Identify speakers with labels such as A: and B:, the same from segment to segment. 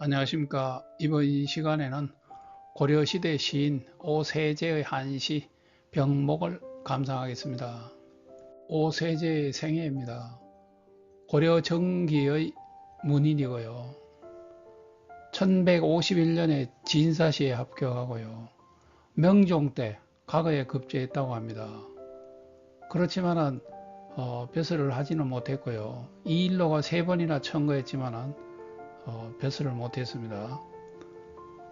A: 안녕하십니까 이번 시간에는 고려시대 시인 오세재의 한시 병목을 감상하겠습니다. 오세재의 생애입니다. 고려 정기의 문인이고요. 1151년에 진사시에 합격하고요. 명종 때 과거에 급제했다고 합니다. 그렇지만은 어, 벼슬을 하지는 못했고요. 이 일로가 세 번이나 청구했지만은 어, 벼슬을 못했습니다.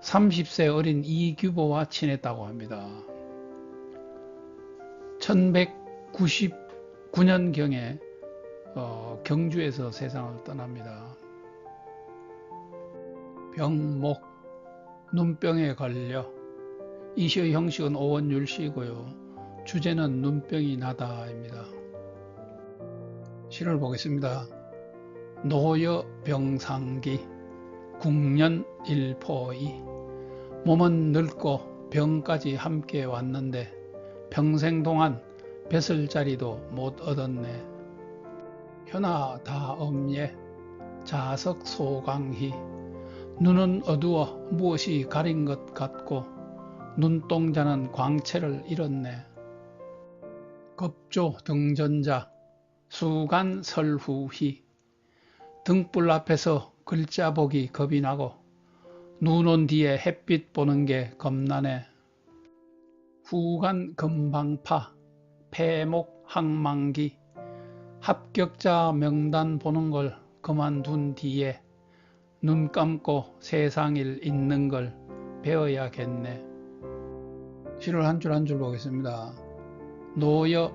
A: 30세 어린 이규보와 친했다고 합니다. 1199년경에 어, 경주에서 세상을 떠납니다. 병목, 눈병에 걸려 이 시의 형식은 오원율시이고요. 주제는 눈병이 나다입니다. 시를 보겠습니다. 노여 병상기 국년 일포이 몸은 늙고 병까지 함께 왔는데 평생 동안 뱃을 자리도 못 얻었네. 현아 다엄예 자석 소강희 눈은 어두워 무엇이 가린 것 같고 눈동자는 광채를 잃었네. 급조 등전자 수간 설후희 등불 앞에서 글자 보기 겁이 나고 눈 온 뒤에 햇빛 보는 게 겁나네. 후간 금방파 폐목 항망기 합격자 명단 보는 걸 그만둔 뒤에 눈 감고 세상일 있는 걸 배워야겠네. 시를 한 줄 한 줄 보겠습니다. 노여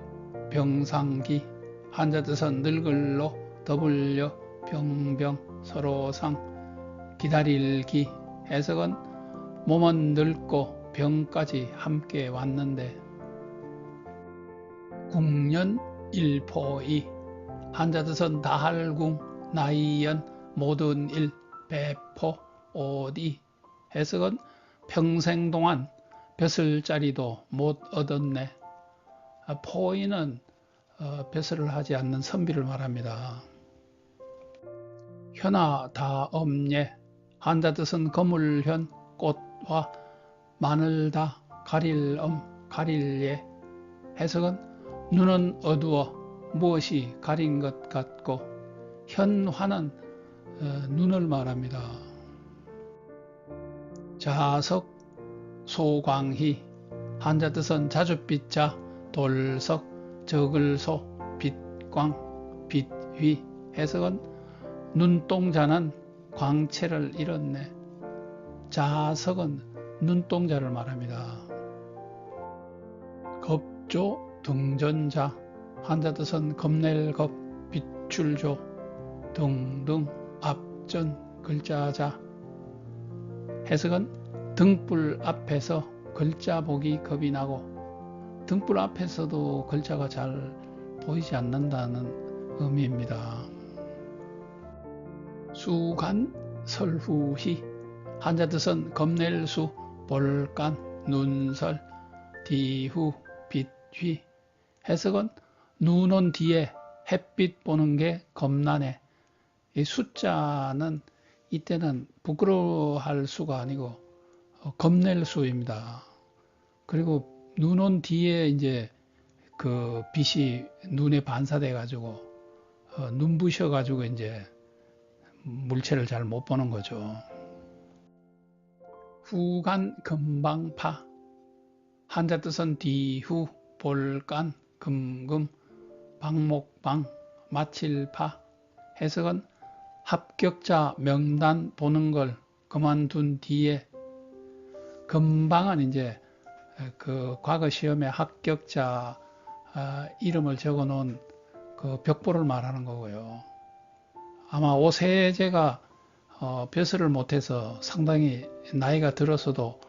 A: 병상기 한자 뜻은 늙을로 더불려 병병 서로상 기다릴기 해석은 몸은 늙고 병까지 함께 왔는데 국년 일포이 한자 뜻은 다할궁 나이연 모든 일 배포 오디 해석은 평생 동안 벼슬 자리도 못 얻었네. 포인은 어, 벼슬을 하지 않는 선비를 말합니다. 현아 다 엄예 한자 뜻은 거물현 꽃과 마늘 다 가릴엄 가릴예. 해석은 눈은 어두워 무엇이 가린 것 같고 현화는 어, 눈을 말합니다. 자석 소광희. 한자 뜻은 자줏빛 자 돌석 적을소 빛광 빛휘. 해석은 눈동자는 광채를 잃었네. 자석은 눈동자를 말합니다. 겁조 등전자 한자 뜻은 겁낼 겁 빛출조 등등 앞전 글자자 해석은 등불 앞에서 글자 보기 겁이 나고 등불 앞에서도 글자가 잘 보이지 않는다는 의미입니다. 수간 설후희 한자 뜻은 겁낼 수 볼간 눈설 뒤후 빛휘 해석은 눈 온 뒤에 햇빛 보는 게 겁나네. 이 숫자는 이때는 부끄러워할 수가 아니고 어, 겁낼 수입니다. 그리고 눈 온 뒤에 이제 그 빛이 눈에 반사돼 가지고 어, 눈부셔 가지고 이제 물체를 잘 못 보는 거죠. 후간 금방파 한자 뜻은 뒤후 볼간 금금 방목방 마칠파 해석은 합격자 명단 보는 걸 그만둔 뒤에 금방은 이제 그 과거 시험에 합격자 아, 이름을 적어 놓은 그 벽보를 말하는 거고요. 아마 오세제가 어, 벼슬을 못해서 상당히 나이가 들어서도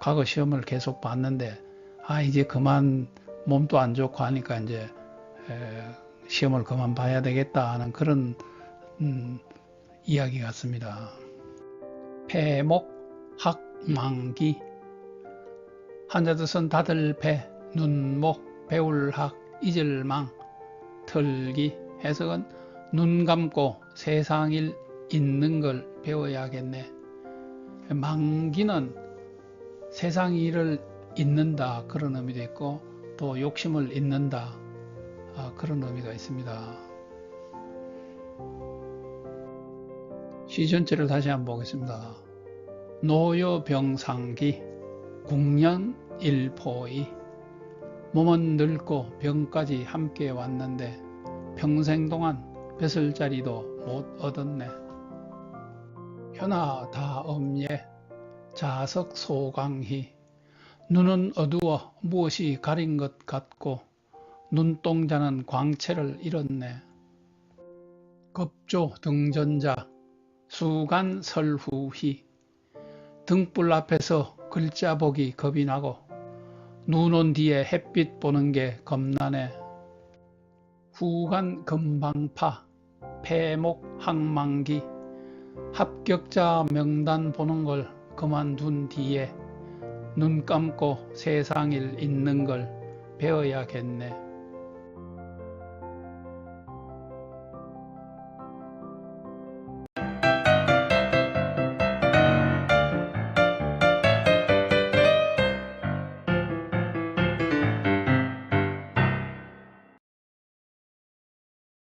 A: 과거 시험을 계속 봤는데 아 이제 그만 몸도 안 좋고 하니까 이제 에, 시험을 그만 봐야 되겠다 하는 그런 음, 이야기 같습니다. 폐목 학망기 한자 뜻은 다들배 눈목 배울학 이질망 털기 해석은 눈 감고 세상 일 있는 걸 배워야겠네. 만기는 세상 일을 잇는다 그런 의미도 있고 또 욕심을 잇는다 아, 그런 의미가 있습니다. 시 전체를 다시 한번 보겠습니다. 노여병상기 국년일포이 몸은 늙고 병까지 함께 왔는데 평생 동안 뱃을자리도 못 얻었네. 현아 다엄예 자석 소강희 눈은 어두워 무엇이 가린 것 같고 눈동자는 광채를 잃었네. 급조 등전자 수간 설후희 등불 앞에서 글자 보기 겁이 나고 눈 온 뒤에 햇빛 보는 게 겁나네. 후간 금방파 폐목 항만기 합격자 명단 보는 걸 그만둔 뒤에 눈 감고 세상일 있는 걸 배워야겠네.